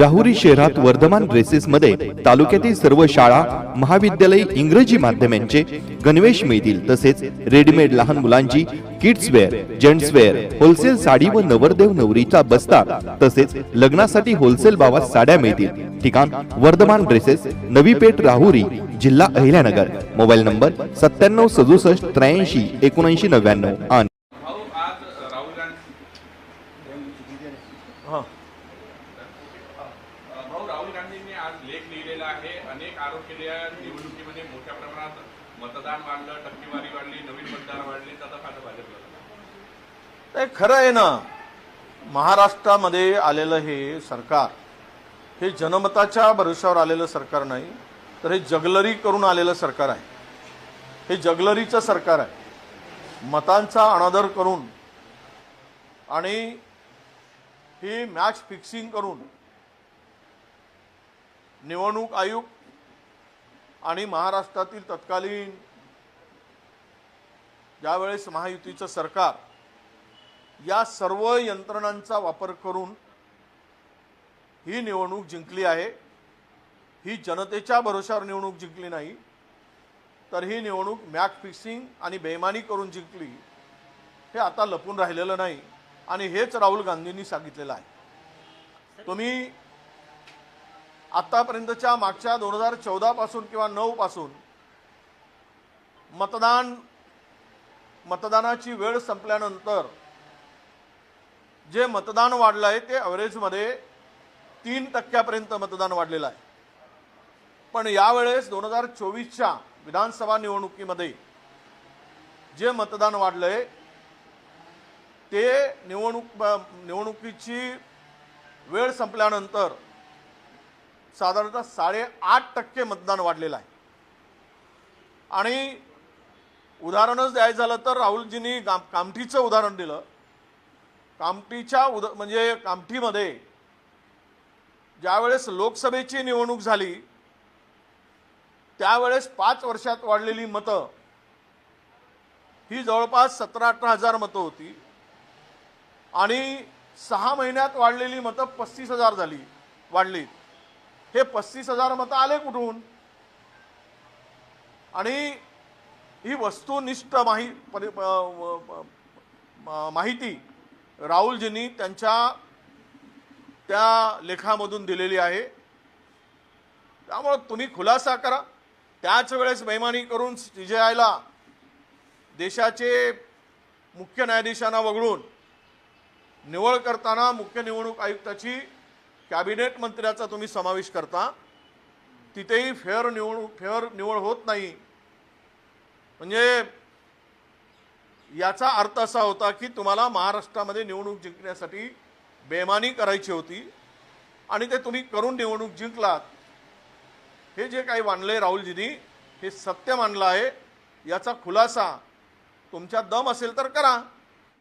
राहुरी शहरात वर्धमान ड्रेसेसमध्ये तालुक्यातील सर्व शाळा महाविद्यालय इंग्रजी माध्यमांचे गणवेश मिळतील. तसेच रेडीमेड लहान मुलांची kids wear gents wear wholesale sari व नवरदेव नवरीचा बस्ता तसेच लग्नासाठी होलसेल भावात साड्या मिळतील. ठिकाण वर्धमान ड्रेसेस नवी पेठ राहुरी जिल्हा अहिल्यानगर. मोबाईल नंबर सत्त्याण्णव सदुसष्ट त्र्याऐंशी एकोणऐंशी नव्याण्णव. आणि भाऊ आज राहुल गांधी हां भाऊ राहुल गांधींनी आज लेख लिहिलेला आहे. अनेक आरोप केले निवडणुकीमध्ये मोठ्या प्रमाणात मतदान वाढलं टक्केवारी वाढली नवीन मतदार वाढले त्याचा फायदा भाजपला. ते खरं आहे ना महाराष्ट्रामध्ये आलेलं हे सरकार हे जनमताच्या भरोश्यावर आलेलं सरकार नाही तर हे जगलरी करून आलेलं सरकार आहे. हे जगलरीचं सरकार आहे. मतांचा अनादर करून आणि ही मॅच फिक्सिंग करून निवडणूक आयोग आणि महाराष्ट्रातील तत्कालीन ज्यावेळेस महायुतीचं सरकार या सर्व यंत्रणांचा वापर करून ही निवडणूक जिंकली आहे. ही जनतेच्या भरोशावर निवडणूक जिंकली नाही तर ही निवडणूक मॅक फिक्सिंग आणि बेमानी करून जिंकली हे आता लपून राहिलेलं नाही आणि हेच राहुल गांधींनी सांगितलेलं आहे. तुम्ही आत्तापर्यंतच्या मागच्या दोन हजार चौदापासून किंवा नऊपासून मतदान मतदानाची वेळ संपल्यानंतर जे मतदान वाढलं आहे ते ॲव्हरेजमध्ये तीन टक्क्यापर्यंत मतदान वाढलेलं आहे. पण यावेळेस दोन हजार चोवीसच्या विधानसभा निवडणुकीमध्ये जे मतदान वाढलं आहे ते निवडणूक निवडणुकीची वेळ संपल्यानंतर साधारणतः साडेआठ टक्के मतदान वाढलेलं आहे. आणि उदाहरणच द्यायचं झालं तर राहुलजींनी गाम कामठीचं उदाहरण दिलं. कामठीच्या उद म्हणजे कामठीमध्ये ज्यावेळेस लोकसभेची निवडणूक झाली त्यावेळेस पाच वर्षात वाढलेली मतं ही जवळपास सतरा अठरा हजार मतं होती. आणि सहा महिन्यात वाढलेली मतं पस्तीस हजार झाली वाढली. हे पस्तीस हजार मतं आले कुठून? आणि ही वस्तुनिष्ठ माही परि प- माहिती राहुलजींनी त्यांच्या त्या लेखामधून दिलेली आहे. त्यामुळं तुम्ही खुलासा करा. त्याच वेळेस बैमानी करून सी जे आयला देशाचे मुख्य न्यायाधीशांना वगळून निवड करताना मुख्य निवडणूक आयुक्ताची कॅबिनेट मंत्र्याचा तुम्ही समावेश करता तिथेही फेअर निवड फेअर निवड होत नाही. म्हणजे याचा अर्थ असा होता की तुम्हाला महाराष्ट्रामध्ये निवडणूक जिंकण्यासाठी बेमानी करायची होती आणि ते तुम्ही करून निवडणूक जिंकलात. हे जे काही मांडले राहुलजींनी हे सत्य मानलं आहे. याचा खुलासा तुमच्या दम असेल तर करा.